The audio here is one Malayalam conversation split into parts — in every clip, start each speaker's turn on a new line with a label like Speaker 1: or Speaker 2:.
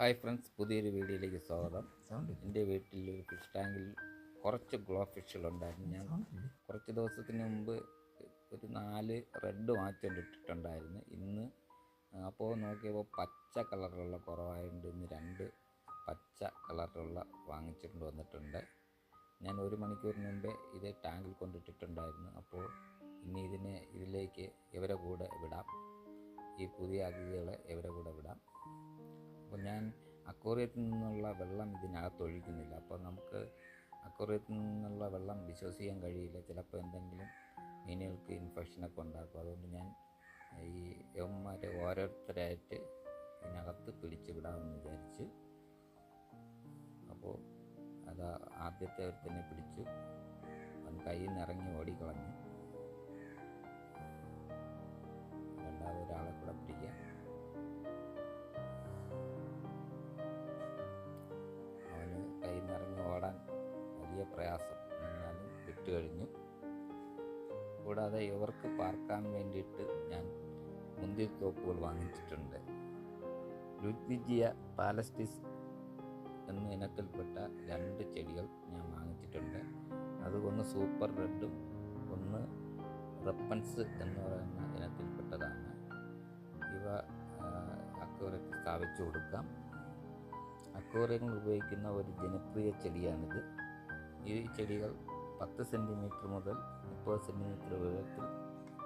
Speaker 1: ഹായ് ഫ്രണ്ട്സ് പുതിയൊരു വീഡിയോയിലേക്ക് സ്വാഗതം. എന്റെ വീട്ടിൽ ഒരു ഫിഷ് ടാങ്കിൽ കുറച്ച് ഗ്ലോ ഫിഷുകളുണ്ടായിരുന്നു. ഞാൻ കുറച്ച് ദിവസത്തിന് മുമ്പ് ഒരു നാല് റെഡ് വാങ്ങിച്ചുകൊണ്ടിട്ടുണ്ടായിരുന്നു ഇന്ന് അപ്പോൾ നോക്കിയപ്പോൾ പച്ച കളറിലുള്ള കുറവായതുകൊണ്ട് ഇന്ന് രണ്ട് പച്ച കളറിലുള്ള വാങ്ങിച്ചുകൊണ്ട് വന്നിട്ടുണ്ട്. ഞാൻ ഒരു മണിക്കൂറിന് മുമ്പേ ഇത് ടാങ്കിൽ കൊണ്ടിട്ടിട്ടുണ്ടായിരുന്നു. അപ്പോൾ ഇനി ഇതിനെ ഇതിലേക്ക് ഇവരെ കൂടെ വിടാം? ഈ പുതിയ അതിഥികളെ ഇവരെ കൂടെ വിടാം? അപ്പോൾ ഞാൻ അക്വോറിയത്തിൽ നിന്നുള്ള വെള്ളം ഇതിനകത്ത് ഒഴിക്കുന്നില്ല. അപ്പോൾ നമുക്ക് അക്വോറിയത്തിൽ നിന്നുള്ള വെള്ളം വിശ്വസിക്കാൻ കഴിയില്ല. ചിലപ്പോൾ എന്തെങ്കിലും മീനുകൾക്ക് ഇൻഫെക്ഷനൊക്കെ ഉണ്ടാക്കും. അതുകൊണ്ട് ഞാൻ ഈ യവന്മാരെ ഓരോരുത്തരായിട്ട് ഇതിനകത്ത് പിടിച്ചു വിടാമെന്ന് വിചാരിച്ച് അപ്പോൾ അത് ആദ്യത്തെ ഒരുത്തനെ പിടിച്ചു. അവൻ കയ്യിൽ നിന്ന് ഇറങ്ങി ഓടിക്കളഞ്ഞു. പ്രയാസം. എന്നാലും വിട്ടു കഴിഞ്ഞു. കൂടാതെ ഇവർക്ക് പാർക്കാൻ വേണ്ടിയിട്ട് ഞാൻ മുന്തിരിത്തോപ്പുകൾ വാങ്ങിച്ചിട്ടുണ്ട്. ലുഡ്വിജിയ പാലസ്റ്റിസ് എന്ന ഇനത്തിൽപ്പെട്ട രണ്ട് ചെടികൾ ഞാൻ വാങ്ങിച്ചിട്ടുണ്ട്. അത് ഒന്ന് സൂപ്പർ റെഡും ഒന്ന് റെപ്പൻസ് എന്ന് പറയുന്ന ഇനത്തിൽപ്പെട്ടതാണ്. ഇവ അക്വേറിയത്തിൽ സ്ഥാപിച്ചു കൊടുക്കാം. അക്വേറിയങ്ങൾ ഉപയോഗിക്കുന്ന ഒരു ജനപ്രിയ ചെടിയാണിത്. ഈ ചെടികൾ പത്ത് സെന്റിമീറ്റർ മുതൽ മുപ്പത് സെന്റിമീറ്റർ ഉയരത്തിൽ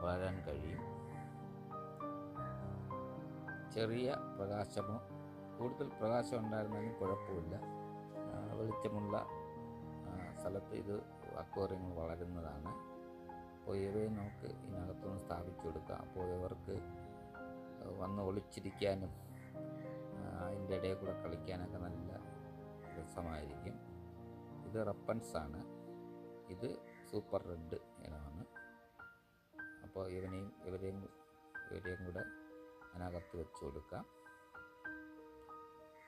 Speaker 1: വളരാൻ കഴിയും. ചെറിയ പ്രകാശമോ കൂടുതൽ പ്രകാശം ഉണ്ടായിരുന്നാലും കുഴപ്പമില്ല. വെളിച്ചമുള്ള സ്ഥലത്ത് ഇത് അക്വേറിയങ്ങൾ വളരുന്നതാണ്. അപ്പോൾ ഇവയെ നമുക്ക് ഇതിനകത്തുനിന്ന് സ്ഥാപിച്ചു കൊടുക്കാം. അപ്പോൾ ഇവർക്ക് വന്ന് ഒളിച്ചിരിക്കാനും അതിന്റെ ഇടയിൽ കൂടെ കളിക്കാനൊക്കെ നല്ല ഇത് റപ്പൻസ് ആണ്. ഇത് സൂപ്പർ റെഡ് ഇനമാണ്. അപ്പോൾ ഇവനെയും ഇവരെയും ഇവരെയും കൂടെ അതിനകത്ത് വെച്ച് കൊടുക്കാം.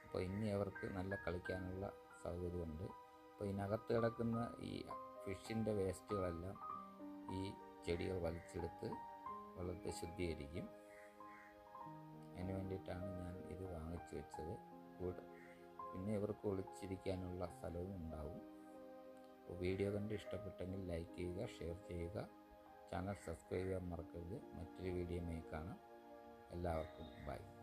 Speaker 1: അപ്പോൾ ഇനി അവർക്ക് നല്ല കളിക്കാനുള്ള സൗകര്യമുണ്ട്. അപ്പോൾ ഇതിനകത്ത് കിടക്കുന്ന ഈ ഫിഷിന്റെ വേസ്റ്റുകളെല്ലാം ഈ ചെടികൾ വലിച്ചെടുത്ത് വെള്ളത്തെ ശുദ്ധീകരിക്കും. അതിന് വേണ്ടിയിട്ടാണ് ഞാൻ ഇത് വാങ്ങിച്ചു വെച്ചത്. പിന്നെ ഇവർക്ക് ഒളിച്ചിരിക്കാനുള്ള സ്ഥലവും ഉണ്ടാവും. അപ്പോൾ വീഡിയോ കണ്ട് ഇഷ്ടപ്പെട്ടെങ്കിൽ ലൈക്ക് ചെയ്യുക ഷെയർ ചെയ്യുക. ചാനൽ സബ്സ്ക്രൈബ് ചെയ്യാൻ മറക്കരുത്. മറ്റൊരു വീഡിയോയുമായി കാണാം. എല്ലാവർക്കും ബൈ.